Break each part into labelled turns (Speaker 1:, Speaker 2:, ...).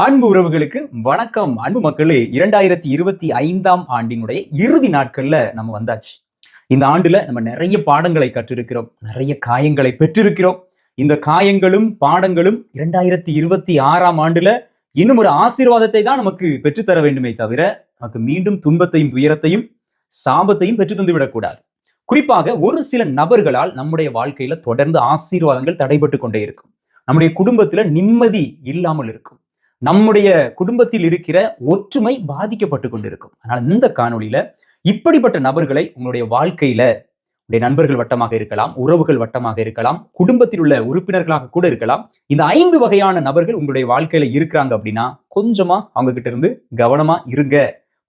Speaker 1: அன்பு உறவுகளுக்கு வணக்கம். அன்பு மக்களே இரண்டாயிரத்தி இருபத்தி ஐந்தாம் ஆண்டினுடைய இறுதி நாட்கள்ல நம்ம வந்தாச்சு. இந்த ஆண்டுல நம்ம நிறைய பாடங்களை கற்றிருக்கிறோம். நிறைய காயங்களை பெற்றிருக்கிறோம். இந்த காயங்களும் பாடங்களும் இரண்டாயிரத்தி இருபத்தி ஆறாம் ஆண்டுல இன்னும் ஒரு ஆசீர்வாதத்தை தான் நமக்கு பெற்றுத்தர வேண்டுமே தவிர நமக்கு மீண்டும் துன்பத்தையும் துயரத்தையும் சாபத்தையும் பெற்று தந்து விடக்கூடாது. குறிப்பாக ஒரு சில நபர்களால் நம்முடைய வாழ்க்கையில தொடர்ந்து ஆசீர்வாதங்கள் தடைபட்டு கொண்டே இருக்கும். நம்முடைய குடும்பத்துல நிம்மதி இல்லாமல் இருக்கும். நம்முடைய குடும்பத்தில் இருக்கிற ஒற்றுமை பாதிக்கப்பட்டு கொண்டிருக்கும். அதனால இந்த காணொளியில இப்படிப்பட்ட நபர்களை உங்களுடைய வாழ்க்கையில உங்களுடைய நண்பர்கள் வட்டமாக இருக்கலாம் உறவுகள் வட்டமாக இருக்கலாம் குடும்பத்தில் உள்ள உறுப்பினர்களாக கூட இருக்கலாம் இந்த ஐந்து வகையான நபர்கள் உங்களுடைய வாழ்க்கையில இருக்கிறாங்க அப்படின்னா கொஞ்சமா அவங்க கிட்ட இருந்து கவனமா இருங்க.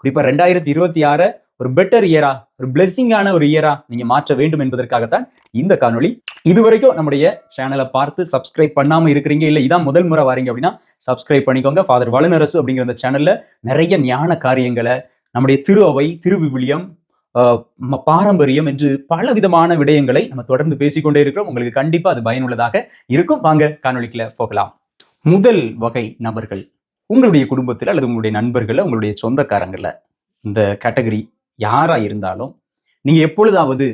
Speaker 1: குறிப்பா ரெண்டாயிரத்தி இருபத்தி ஆறு ஒரு பெட்டர் இயரா ஒரு பிளெஸிங்கான ஒரு இயரா நீங்க மாற்ற வேண்டும் என்பதற்காகத்தான் இந்த காணொளி. இதுவரைக்கும் நம்முடைய சேனலை பார்த்து சப்ஸ்கிரைப் பண்ணாம இருக்கிறீங்க இல்ல இதான் முதல் முறை வரீங்க அப்படின்னா சப்ஸ்கிரைப் பண்ணிக்கோங்க. ஃபாதர் வளனரசு அப்படிங்கிற அந்த சேனல்ல நிறைய ஞான காரியங்களை நம்முடைய திரு அவை திருவிவிலியம் பாரம்பரியம் என்று பல விதமான விடயங்களை நம்ம தொடர்ந்து பேசிக்கொண்டே இருக்கிறோம். உங்களுக்கு கண்டிப்பா அது பயனுள்ளதாக இருக்கும். வாங்க காணொளிக்குள்ள போகலாம். முதல் வகை நபர்கள் உங்களுடைய குடும்பத்தில் அல்லது உங்களுடைய நண்பர்கள் உங்களுடைய சொந்தக்காரங்கள்ல இந்த கேட்டகரி யாரா இருந்தாலும் நீங்க எப்பொழுதாவது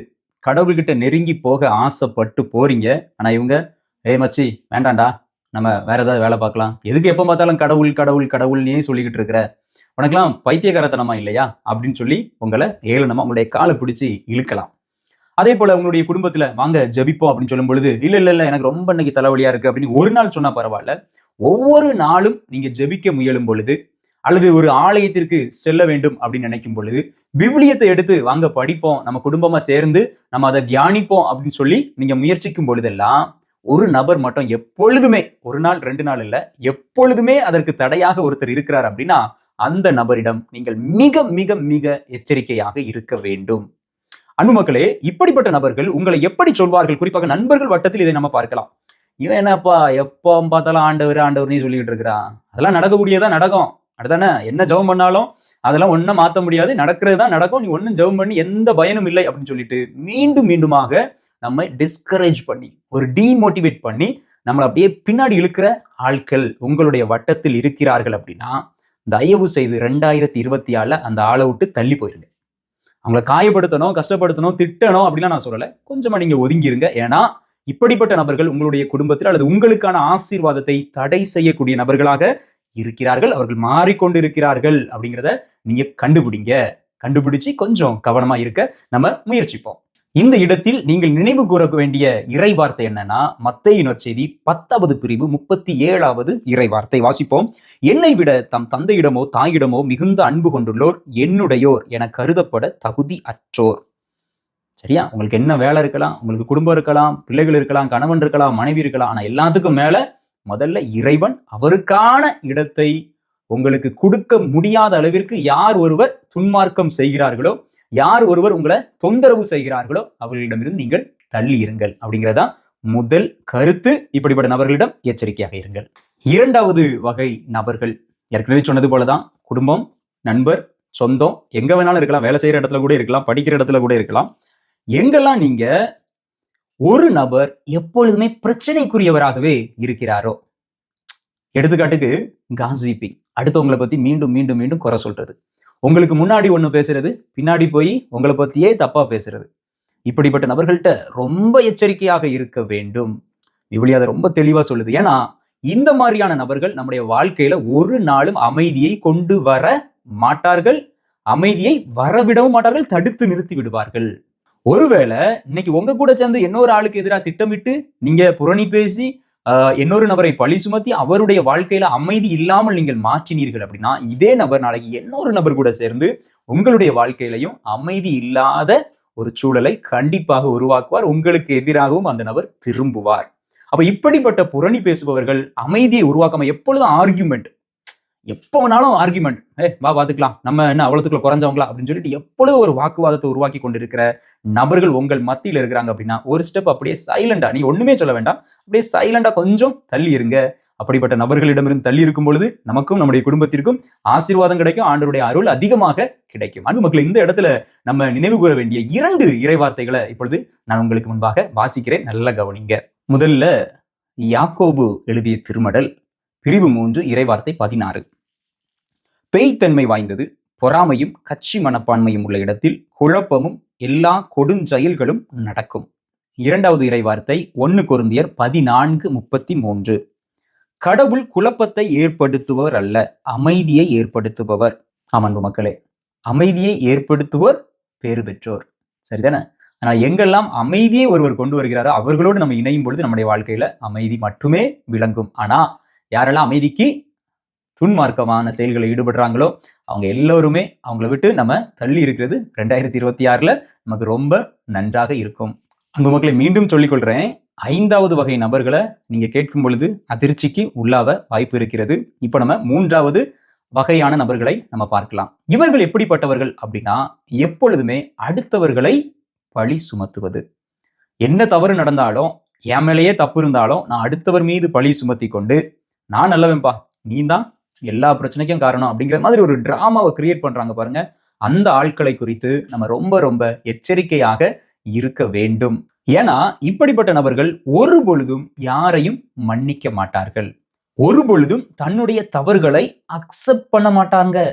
Speaker 1: கடவுள்கிட்ட நெருங்கி போக ஆசைப்பட்டு போறீங்க. ஆனா இவங்க ஏ மச்சி வேண்டாம்டா. நம்ம வேற ஏதாவது வேலை பார்க்கலாம். எதுக்கு எப்போ பார்த்தாலும் கடவுள் கடவுள் கடவுள்னே சொல்லிக்கிட்டு இருக்கிற? உனக்கெல்லாம் பைத்தியகாரத்தனமா இல்லையா? அப்படின்னு சொல்லி உங்களை ஏளனமா உங்களுடைய காலை பிடிச்சி இழுக்கலாம். அதே போல உங்களுடைய குடும்பத்துல வாங்க ஜபிப்போம் அப்படின்னு சொல்லும் பொழுது இல்ல இல்ல இல்ல எனக்கு ரொம்ப இன்னைக்கு தலைவலியா இருக்கு அப்படின்னு ஒரு நாள் சொன்னா பரவாயில்ல. ஒவ்வொரு நாளும் நீங்க ஜெபிக்க முயலும் பொழுது அல்லது ஒரு ஆலயத்திற்கு செல்ல வேண்டும் அப்படின்னு நினைக்கும் பொழுது விவிலியத்தை எடுத்து வாங்க படிப்போம் நம்ம குடும்பமா சேர்ந்து நம்ம அதை தியானிப்போம் அப்படின்னு சொல்லி நீங்க முயற்சிக்கும் பொழுதெல்லாம் ஒரு நபர் மட்டும் எப்பொழுதுமே ஒரு நாள் ரெண்டு நாள் இல்ல எப்பொழுதுமே அதற்கு தடையாக ஒருத்தர் இருக்கிறார் அப்படின்னா அந்த நபரிடம் நீங்கள் மிக மிக மிக எச்சரிக்கையாக இருக்க வேண்டும். அன்பு மக்களே இப்படிப்பட்ட நபர்கள் உங்களை எப்படி சொல்வார்கள்? குறிப்பாக நண்பர்கள் வட்டத்தில் இதை நம்ம பார்க்கலாம். இவன் என்னப்பா எப்போ பார்த்தாலும் ஆண்டவர் ஆண்டவர்னே சொல்லிட்டு இருக்கிறான். அதெல்லாம் நடக்கக்கூடியதா? நடக்கும். அடுத்தானே என்ன ஜெபம் பண்ணாலும் அதெல்லாம் ஒன்றும் மாற்ற முடியாது. நடக்கிறது தான் நடக்கும். நீ ஒன்றும் ஜெபம் பண்ணி எந்த பயனும் இல்லை அப்படின்னு சொல்லிட்டு மீண்டும் மீண்டுமாக நம்மை டிஸ்கரேஜ் பண்ணி ஒரு டீமோட்டிவேட் பண்ணி நம்மளை அப்படியே பின்னாடி இழுக்கிற ஆட்கள் உங்களுடைய வட்டத்தில் இருக்கிறார்கள் அப்படின்னா தயவு செய்து ரெண்டாயிரத்தி இருபத்தி ஆறுல அந்த ஆளை விட்டு தள்ளி போயிருங்க. அவங்கள காயப்படுத்தணும் கஷ்டப்படுத்தணும் திட்டணும் அப்படிலாம் நான் சொல்லலை. கொஞ்சமாக நீங்கள் ஒதுங்கிருங்க. ஏன்னா இப்படிப்பட்ட நபர்கள் உங்களுடைய குடும்பத்தில் அல்லது உங்களுக்கான ஆசீர்வாதத்தை தடை செய்யக்கூடிய நபர்களாக இருக்கிறார்கள் அவர்கள் மாறிக்கொண்டு இருக்கிறார்கள் அப்படிங்கிறத நீங்க கண்டுபிடிங்க. கண்டுபிடிச்சு கொஞ்சம் கவனமா இருக்க நம்ம முயற்சிப்போம். இந்த இடத்தில் நீங்கள் நினைவு கூற வேண்டிய இறை வார்த்தை என்னன்னா மத்தையினர் செய்தி பத்தாவது பிரிவு முப்பத்தி ஏழாவது இறை வார்த்தை. வாசிப்போம். என்னை விட தம் தந்தையிடமோ தாயிடமோ மிகுந்த அன்பு கொண்டுள்ளோர் என்னுடையோர் என கருதப்பட தகுதி அற்றோர். சரியா? உங்களுக்கு என்ன வேலை இருக்கலாம் உங்களுக்கு குடும்பம் இருக்கலாம் பிள்ளைகள் இருக்கலாம் கணவன் இருக்கலாம் மனைவி இருக்கலாம் ஆனா எல்லாத்துக்கும் மேல முதல்ல இறைவன் அவருக்கான இடத்தை உங்களுக்கு கொடுக்க முடியாத அளவிற்கு யார் ஒருவர் துன்மார்க்கம் செய்கிறார்களோ யார் ஒருவர் உங்களை தொந்தரவு செய்கிறார்களோ அவர்களிடமிருந்து நீங்கள் தள்ளி இருங்கள் அப்படிங்கிறதா முதல் கருத்து. இப்படிப்பட்ட நபர்களிடம் எச்சரிக்கையாக இருங்கள். இரண்டாவது வகை நபர்கள் ஏற்கனவே சொன்னது போலதான் குடும்பம் நண்பர் சொந்தம் எங்க வேணாலும் இருக்கலாம் வேலை செய்யற இடத்துல கூட இருக்கலாம் படிக்கிற இடத்துல கூட இருக்கலாம். எங்கெல்லாம் நீங்க ஒரு நபர் எப்பொழுதுமே பிரச்சனைக்குரியவராகவே இருக்கிறாரோ? எடுத்துக்காட்டுக்கு காசிப்பிங் அடுத்தவங்களை பத்தி மீண்டும் மீண்டும் மீண்டும் குறை சொல்றது. உங்களுக்கு முன்னாடி ஒண்ணு பேசுறது பின்னாடி போய் உங்களை பத்தியே தப்பா பேசுறது. இப்படிப்பட்ட நபர்கள்ட்ட ரொம்ப எச்சரிக்கையாக இருக்க வேண்டும். இவ்வளி அதை ரொம்ப தெளிவா சொல்லுது. ஏன்னா இந்த மாதிரியான நபர்கள் நம்முடைய வாழ்க்கையில ஒரு நாளும் அமைதியை கொண்டு வர மாட்டார்கள். அமைதியை வரவிடவும் மாட்டார்கள் தடுத்து நிறுத்தி விடுவார்கள். ஒருவேளை இன்னைக்கு உங்க கூட சேர்ந்து இன்னொரு ஆளுக்கு எதிராக திட்டமிட்டு நீங்க புரணி பேசி இன்னொரு நபரை பழி சுமத்தி அவருடைய வாழ்க்கையில அமைதி இல்லாமல் நீங்கள் மாற்றினீர்கள் அப்படின்னா இதே நபர் நாளைக்கு இன்னொரு நபர் கூட சேர்ந்து உங்களுடைய வாழ்க்கையிலையும் அமைதி இல்லாத ஒரு சூழலை கண்டிப்பாக உருவாக்குவார். உங்களுக்கு எதிராகவும் அந்த நபர் திரும்புவார். அப்ப இப்படிப்பட்ட புரணி பேசுபவர்கள் அமைதியை உருவாக்காம எப்பொழுதும் ஆர்கியூமெண்ட் எப்போ வேணாலும் ஆர்குமெண்ட் ஏ வா பார்த்துக்கலாம். நம்ம என்ன அவ்வளோத்துக்குள்ள குறைஞ்சவங்களா? அப்படின்னு சொல்லிட்டு எப்பொழுது ஒரு வாக்குவாதத்தை உருவாக்கி கொண்டிருக்கிற நபர்கள் உங்கள் மத்தியில் இருக்கிறாங்க அப்படின்னா ஒரு ஸ்டெப் அப்படியே சைலண்டா நீ ஒண்ணுமே சொல்ல வேண்டாம். அப்படியே சைலண்டா கொஞ்சம் தள்ளி இருங்க. அப்படிப்பட்ட நபர்களிடமிருந்து தள்ளி இருக்கும் பொழுது நமக்கும் நம்முடைய குடும்பத்திற்கும் ஆசீர்வாதம் கிடைக்கும். ஆண்டவருடைய அருள் அதிகமாக கிடைக்கும். அன்பு மக்கள் இந்த இடத்துல நம்ம நினைவு கூற வேண்டிய இரண்டு இறைவார்த்தைகளை இப்பொழுது நான் உங்களுக்கு முன்பாக வாசிக்கிறேன். நல்லா கவனிங்க. முதல்ல யாக்கோபு எழுதிய திருமடல் பிரிவு மூன்று இறைவார்த்தை பதினாறு. பேய்த்தன்மை வாய்ந்தது பொறாமையும் கட்சி மனப்பான்மையும் உள்ள இடத்தில் குழப்பமும் எல்லா கொடுஞ்செயல்களும் நடக்கும். இரண்டாவது இறைவார்த்தை ஒன்னு குருந்தியர் பதினான்கு முப்பத்தி மூன்று. கடவுள் குழப்பத்தை ஏற்படுத்துபவர் அல்ல அமைதியை ஏற்படுத்துபவர். அமன்பு மக்களே அமைதியை ஏற்படுத்துவோர் பேறு பெற்றோர். சரிதானே? ஆனால் எங்கெல்லாம் அமைதியை ஒருவர் கொண்டு வருகிறாரோ அவர்களோடு நம்ம இணையும் பொழுது நம்முடைய வாழ்க்கையில அமைதி மட்டுமே விளங்கும். ஆனா யாரெல்லாம் அமைதிக்கு துன்மார்க்கமான செயல்களை ஈடுபடுறாங்களோ அவங்க எல்லோருமே அவங்கள விட்டு நம்ம தள்ளி இருக்கிறது ரெண்டாயிரத்தி இருபத்தி ஆறில் நமக்கு ரொம்ப நன்றாக இருக்கும். அன்பு மக்களை மீண்டும் சொல்லிக்கொள்கிறேன் ஐந்தாவது வகை நபர்களை நீங்கள் கேட்கும் பொழுது அதிர்ச்சிக்கு உள்ளாவ வாய்ப்பு இருக்கிறது. இப்போ நம்ம மூன்றாவது வகையான நபர்களை நம்ம பார்க்கலாம். இவர்கள் எப்படிப்பட்டவர்கள் அப்படின்னா எப்பொழுதுமே அடுத்தவர்களை பழி சுமத்துவது. என்ன தவறு நடந்தாலும் என் மேலேயே தப்பு இருந்தாலும் நான் அடுத்தவர் மீது பழி சுமத்தி கொண்டு நான் நல்லவன்பா நீ தான் எல்லா பிரச்சனைக்கும் காரணம் அப்படிங்கிற மாதிரி ஒரு டிராமாவை கிரியேட் பண்றாங்க பாருங்க. அந்த ஆட்களை குறித்து நம்ம ரொம்ப ரொம்ப எச்சரிக்கையாக இருக்க வேண்டும். ஏன்னா இப்படிப்பட்ட நபர்கள் ஒரு பொழுதும் யாரையும் மன்னிக்க மாட்டார்கள். ஒரு பொழுதும் தன்னுடைய தவறுகளை அக்செப்ட் பண்ண மாட்டாங்க.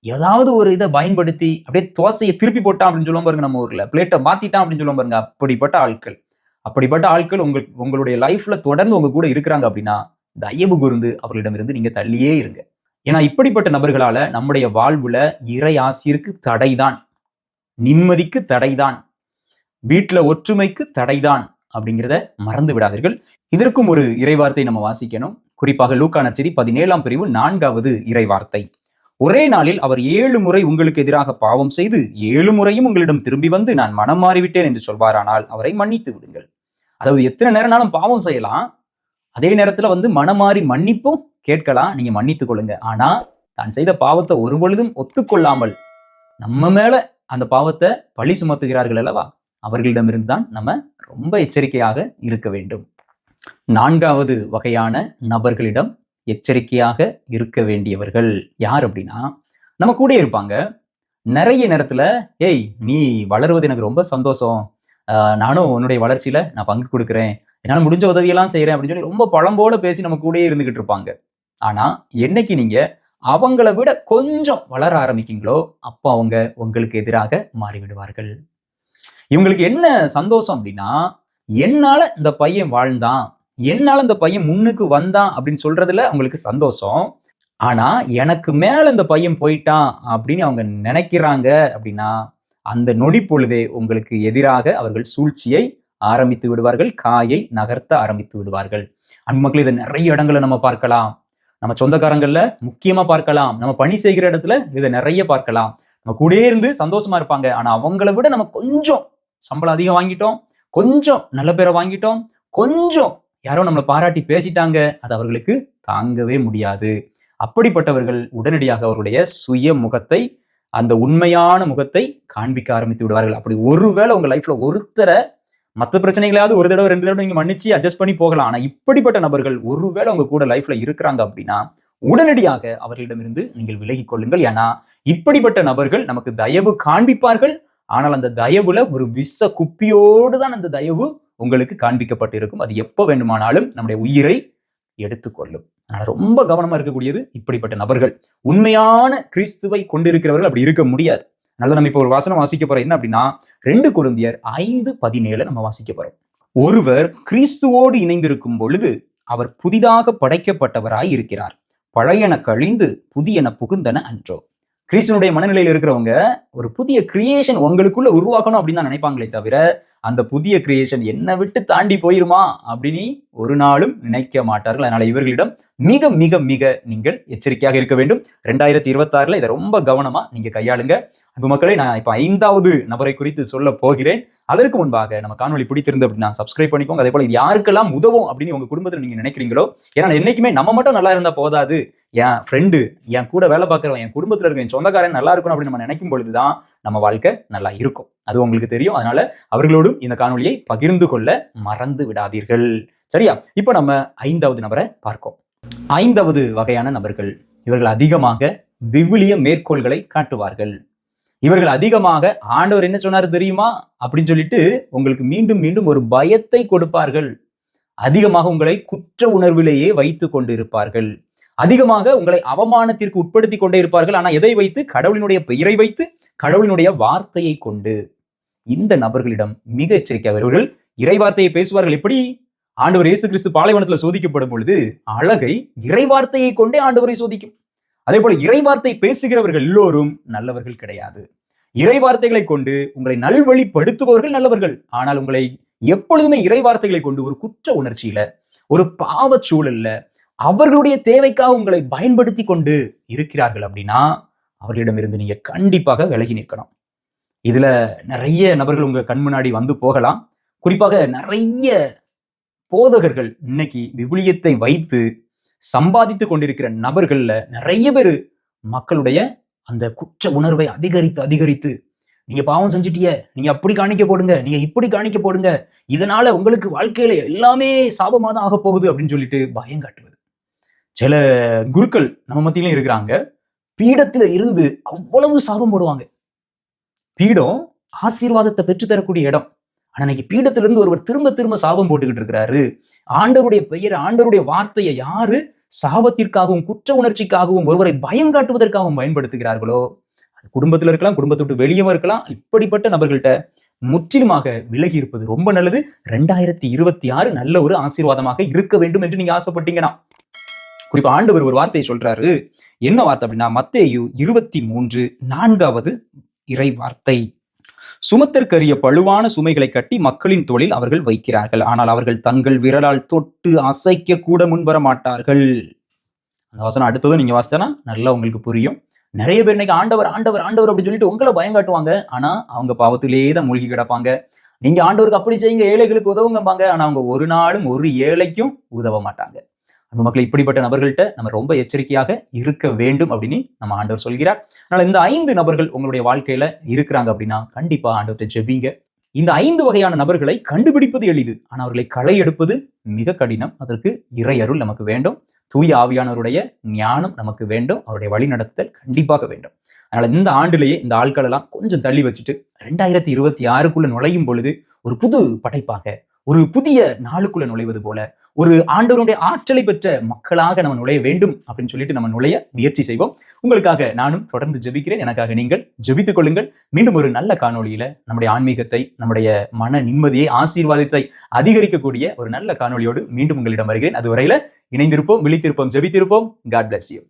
Speaker 1: ஏதாவது ஒரு இதை பயன்படுத்தி அப்படியே தோசையை திருப்பி போட்டான் அப்படின்னு சொல்லுவோம் பாருங்க நம்ம ஊர்ல. பிளேட்டை மாத்திட்டான் அப்படின்னு சொல்லுவோம் பாருங்க. அப்படிப்பட்ட ஆட்கள். அப்படிப்பட்ட ஆட்கள் உங்க உங்களுடைய லைஃப்ல தொடர்ந்து உங்க கூட இருக்கிறாங்க அப்படின்னா தயவு கூர்ந்து அவர்களிடமிருந்து நீங்க தள்ளியே இருங்க. ஏன்னா இப்படிப்பட்ட நபர்களால நம்முடைய வாழ்வுல இறை ஆசிற்கு தடைதான். நிம்மதிக்கு தடைதான். வீட்டுல ஒற்றுமைக்கு தடைதான் அப்படிங்கிறத மறந்து விடாதீர்கள். இதற்கும் ஒரு இறைவார்த்தை நம்ம வாசிக்கணும். குறிப்பாக லூக்கான செய்தி பதினேழாம் பிரிவு நான்காவது இறைவார்த்தை. ஒரே நாளில் அவர் ஏழு முறை உங்களுக்கு எதிராக பாவம் செய்து ஏழு முறையும் உங்களிடம் திரும்பி வந்து நான் மனம் மாறிவிட்டேன் என்று சொல்வாரானால் அவரை மன்னித்து விடுங்கள். அதாவது எத்தனை நேரம்னாலும் பாவம் செய்யலாம். அதே நேரத்துல வந்து மனமாறி மன்னிப்பும் கேட்கலாம். நீங்க மன்னித்துக் கொள்ளுங்க. ஆனா தான் செய்த பாவத்தை ஒரு பொழுதும் ஒத்துக்கொள்ளாமல் நம்ம மேல அந்த பாவத்தை பழி சுமத்துகிறார்கள் அல்லவா? அவர்களிடமிருந்து தான் நம்ம ரொம்ப எச்சரிக்கையாக இருக்க வேண்டும். நான்காவது வகையான நபர்களிடம் எச்சரிக்கையாக இருக்க வேண்டியவர்கள் யார் அப்படின்னா நம்ம கூட இருப்பாங்க. நிறைய நேரத்துல ஏய் நீ வளருவது எனக்கு ரொம்ப சந்தோஷம். ஆஹ் நானும் உன்னுடைய வளர்ச்சியில நான் பங்கு கொடுக்குறேன். என்னால் முடிஞ்ச உதவியெல்லாம் செய்கிறேன் அப்படின்னு சொல்லி ரொம்ப பழம்போல பேசி நம்ம கூடயே இருந்துகிட்டு இருப்பாங்க. ஆனால் என்னைக்கு நீங்கள் அவங்கள விட கொஞ்சம் வளர ஆரம்பிக்கீங்களோ அப்போ அவங்க உங்களுக்கு எதிராக மாறிவிடுவார்கள். இவங்களுக்கு என்ன சந்தோஷம் அப்படின்னா என்னால் இந்த பையன் வாழ்ந்தான் என்னால் இந்த பையன் முன்னுக்கு வந்தான் அப்படின்னு சொல்றதுல அவங்களுக்கு சந்தோஷம். ஆனால் எனக்கு மேலே இந்த பையன் போயிட்டான் அப்படின்னு அவங்க நினைக்கிறாங்க அப்படின்னா அந்த நொடி பொழுதே உங்களுக்கு எதிராக அவர்கள் சூழ்ச்சியை ஆரம்பித்து விடுவார்கள் காயை நகர்த்த ஆரம்பித்து விடுவார்கள். அன்பு மக்கள் இதை நிறைய இடங்களை நம்ம பார்க்கலாம். நம்ம சொந்தக்காரங்கள்ல முக்கியமா பார்க்கலாம். நம்ம பணி செய்கிற இடத்துல இதை நிறைய பார்க்கலாம். நம்ம கூடயே இருந்து சந்தோஷமா இருப்பாங்க. ஆனா அவங்கள விட நம்ம கொஞ்சம் சம்பளம் அதிகம் வாங்கிட்டோம் கொஞ்சம் நல்ல பேரை வாங்கிட்டோம் கொஞ்சம் யாரோ நம்மளை பாராட்டி பேசிட்டாங்க அது அவர்களுக்கு தாங்கவே முடியாது. அப்படிப்பட்டவர்கள் உடனடியாக அவருடைய சுய முகத்தை அந்த உண்மையான முகத்தை காண்பிக்க ஆரம்பித்து விடுவார்கள். அப்படி ஒருவேளை உங்க லைஃப்ல ஒருத்தரை மற்ற பிரச்சனைகளாவது ஒரு தடவை ரெண்டு தடவை நீங்க மன்னிச்சு அட்ஜஸ்ட் பண்ணி போகலாம். ஆனா இப்படிப்பட்ட நபர்கள் ஒருவேளை உங்க கூட லைஃப்ல இருக்கிறாங்க அப்படின்னா உடனடியாக அவர்களிடமிருந்து நீங்கள் விலகி கொள்ளுங்கள். ஏன்னா இப்படிப்பட்ட நபர்கள் நமக்கு தயவு காண்பிப்பார்கள். ஆனால் அந்த தயவுல ஒரு விஷ குப்பியோடு தான் அந்த தயவு உங்களுக்கு காண்பிக்கப்பட்டிருக்கும். அது எப்போ வேண்டுமானாலும் நம்முடைய உயிரை எடுத்துக்கொள்ளும் அதனால ரொம்ப கவனமா இருக்கக்கூடியது இப்படிப்பட்ட நபர்கள். உண்மையான கிறிஸ்துவை கொண்டிருக்கிறவர்கள் அப்படி இருக்க முடியாது. அதனால நம்ம இப்போ ஒரு வாசனம் வாசிக்க போறோம். என்ன அப்படின்னா ரெண்டு குருந்தியர் ஐந்து பதினேழு நம்ம வாசிக்க போறோம். ஒருவர் கிறிஸ்துவோடு இணைந்திருக்கும் பொழுது அவர் புதிதாக படைக்கப்பட்டவராய் இருக்கிறார். பழையன கழிந்து புதியன புகுந்தன அன்றோ. கிறிஸ்துவனுடைய மனநிலையில் இருக்கிறவங்க ஒரு புதிய கிரியேஷன் உங்களுக்குள்ள உருவாக்கணும் அப்படின்னு தான் நினைப்பாங்களே தவிர அந்த புதிய கிரியேஷன் என்னை விட்டு தாண்டி போயிருமா அப்படின்னு ஒரு நாளும் நினைக்க மாட்டார்கள். அதனால இவர்களிடம் மிக மிக மிக நீங்கள் எச்சரிக்கையாக இருக்க வேண்டும். ரெண்டாயிரத்தி இருபத்தாறுல இதை ரொம்ப கவனமா நீங்க கையாளுங்க. அன்பு மக்களை நான் இப்ப ஐந்தாவது நபரை குறித்து சொல்ல போகிறேன். அதற்கு முன்பாக நம்ம காணொலி பிடித்திருந்து அப்படின்னா சப்ஸ்கிரைப் பண்ணிக்கோங்க. அதே போல இது யாருக்கெல்லாம் உதவும் அப்படின்னு உங்க குடும்பத்தில் நீங்க நினைக்கிறீங்களோ ஏன்னா என்னைக்குமே நம்ம மட்டும் நல்லா இருந்தா போதாது. என் ஃப்ரெண்டு என் கூட வேலை பார்க்குறவன் என் குடும்பத்தில் இருக்க என் சொந்தக்காரன் நல்லா இருக்கணும் அப்படின்னு நம்ம நினைக்கும் பொழுதுதான் நம்ம வாழ்க்கை நல்லா இருக்கும். அது உங்களுக்கு தெரியும். அதனால அவர்களோடும் இந்த காணொலியை பகிர்ந்து கொள்ள மறந்து விடாதீர்கள். சரியா? இப்போ நம்ம ஐந்தாவது நபரை பார்ப்போம் ஐந்தாவது வகையான நபர்கள் இவர்கள் அதிகமாக விவிலிய மேற்கோள்களை காட்டுவார்கள். இவர்கள் அதிகமாக ஆண்டவர் என்ன சொன்னார் தெரியுமா? அப்படின்னு சொல்லிட்டு உங்களுக்கு மீண்டும் மீண்டும் ஒரு பயத்தை கொடுப்பார்கள். அதிகமாக உங்களை குற்ற உணர்விலேயே வைத்துக் கொண்டிருப்பார்கள். அதிகமாக உங்களை அவமானத்திற்கு உட்படுத்தி கொண்டே இருப்பார்கள். ஆனா எதை வைத்து? கடவுளினுடைய பெயரை வைத்து கடவுளினுடைய வார்த்தையை கொண்டு இந்த நபர்களிடம் மிக எச்சரிக்கையாக இவர்கள் இறைவார்த்தையை பேசுவார்கள். எப்படி? ஆண்டவர் இயேசு கிறிஸ்து பாலைவனத்துல சோதிக்கப்படும் பொழுது அழகை இறைவார்த்தையை கொண்டே ஆண்டவரை சோதிக்கும். அதே போல இறைவார்த்தை பேசுகிறவர்கள் எல்லோரும் நல்லவர்கள் கிடையாது. இறைவார்த்தைகளை கொண்டு உங்களை நல்வழிப்படுத்துபவர்கள் நல்லவர்கள். ஆனால் உங்களை எப்பொழுதுமே இறைவார்த்தைகளை கொண்டு ஒரு குற்ற உணர்ச்சியில ஒரு பாவச் சூழல்ல அவர்களுடைய தேவைக்காக உங்களை பயன்படுத்தி கொண்டு இருக்கிறார்கள் அப்படின்னா அவர்களிடமிருந்து நீங்க கண்டிப்பாக விலகி நிற்கணும். இதுல நிறைய நபர்கள் உங்க கண் முன்னாடி வந்து போகலாம். குறிப்பாக நிறைய போதகர்கள் இன்னைக்கு விபுலியத்தை வைத்து சம்பாதித்து கொண்டிருக்கிற நபர்கள்ல நிறைய பேர் மக்களுடைய அந்த குற்ற உணர்வை அதிகரித்து அதிகரித்து நீங்க பாவம் செஞ்சிட்டிய நீங்க அப்படி காணிக்க போடுங்க நீங்க இப்படி காணிக்க போடுங்க இதனால உங்களுக்கு வாழ்க்கையில எல்லாமே சாபமா தான் ஆக போகுது அப்படின்னு சொல்லிட்டு பயம் காட்டுவது. சில குருக்கள் நம்ம மத்தியிலும் இருக்கிறாங்க. பீடத்துல இருந்து அவ்வளவு சாபம் போடுவாங்க. பீடம் ஆசீர்வாதத்தை பெற்று தரக்கூடிய இடம். ஆனா இன்னைக்கு பீடத்துல இருந்து ஒருவர் திரும்ப திரும்ப சாபம் போட்டுக்கிட்டு இருக்கிறாரு. ஆண்டவருடைய பெயர் ஆண்டவருடைய வார்த்தையை யாரு சாபத்திற்காகவும் குற்ற உணர்ச்சிக்காகவும் ஒருவரை பயம் காட்டுவதற்காகவும் பயன்படுத்துகிறார்களோ அது குடும்பத்துல இருக்கலாம் குடும்பத்தை விட்டு இருக்கலாம். இப்படிப்பட்ட நபர்கள்ட்ட முற்றிலுமாக விலகி இருப்பது ரொம்ப நல்லது. ரெண்டாயிரத்தி இருபத்தி ஆறு நல்ல ஒரு ஆசீர்வாதமாக இருக்க வேண்டும் என்று நீங்க ஆசைப்பட்டீங்கன்னா குறிப்பா ஆண்டவர் ஒரு வார்த்தையை சொல்றாரு. என்ன வார்த்தை அப்படின்னா மத்தேயு இருபத்தி மூன்று நான்காவது இறை வார்த்தை. சுமத்தற்கரிய பழுவான சுமைகளை கட்டி மக்களின் தோளில் அவர்கள் வைக்கிறார்கள். ஆனால் அவர்கள் தங்கள் விரலால் தொட்டு அசைக்க கூட முன்வர மாட்டார்கள். அந்த வசனம் அடுத்ததும் நீங்க வாசித்தனா நல்லா உங்களுக்கு புரியும். நிறைய பேர் இன்னைக்கு ஆண்டவர் ஆண்டவர் ஆண்டவர் அப்படின்னு சொல்லிட்டு உங்களை பயம் காட்டுவாங்க. ஆனா அவங்க பாவத்திலேயே தான் மூழ்கி கிடப்பாங்க. நீங்க ஆண்டவருக்கு அப்படி செய்யுங்க ஏழைகளுக்கு உதவுங்கம்பாங்க. ஆனா அவங்க ஒரு நாளும் ஒரு ஏழைக்கும் உதவ மாட்டாங்க. நம்ம மக்கள் இப்படிப்பட்ட நபர்கள்ட்ட நம்ம ரொம்ப எச்சரிக்கையாக இருக்க வேண்டும் அப்படின்னு நம்ம ஆண்டவர் சொல்கிறார். அதனால இந்த ஐந்து நபர்கள் உங்களுடைய வாழ்க்கையில இருக்கிறாங்க அப்படின்னா கண்டிப்பா ஆண்டவர்கிட்ட ஜெபிங்க. இந்த ஐந்து வகையான நபர்களை கண்டுபிடிப்பது எளிது. ஆனால் அவர்களை களை எடுப்பது மிக கடினம். அதற்கு இறையருள் நமக்கு வேண்டும். தூய ஆவியானவருடைய ஞானம் நமக்கு வேண்டும். அவருடைய வழிநடத்தல் கண்டிப்பாக வேண்டும். அதனால இந்த ஆண்டிலேயே இந்த ஆட்களெல்லாம் கொஞ்சம் தள்ளி வச்சுட்டு ரெண்டாயிரத்தி இருபத்தி ஆறுக்குள்ள நுழையும் பொழுது ஒரு புது படைப்பாக ஒரு புதிய நாளுக்குள்ள நுழைவது போல ஒரு ஆண்டவருடைய ஆற்றலை பெற்ற மக்களாக நம்ம நுழைய வேண்டும் அப்படின்னு சொல்லிட்டு நம்ம நுழைய முயற்சி செய்வோம். உங்களுக்காக நானும் தொடர்ந்து ஜெபிக்கிறேன். எனக்காக நீங்கள் ஜெபித்துக் கொள்ளுங்கள். மீண்டும் ஒரு நல்ல காணொலியில நம்முடைய ஆன்மீகத்தை நம்முடைய மன நிம்மதியை ஆசீர்வாதத்தை அதிகரிக்கக்கூடிய ஒரு நல்ல காணொளியோடு மீண்டும் உங்களிடம் வருகிறேன். அதுவரையில இணைந்திருப்போம் விழித்திருப்போம் ஜெபித்திருப்போம். God bless you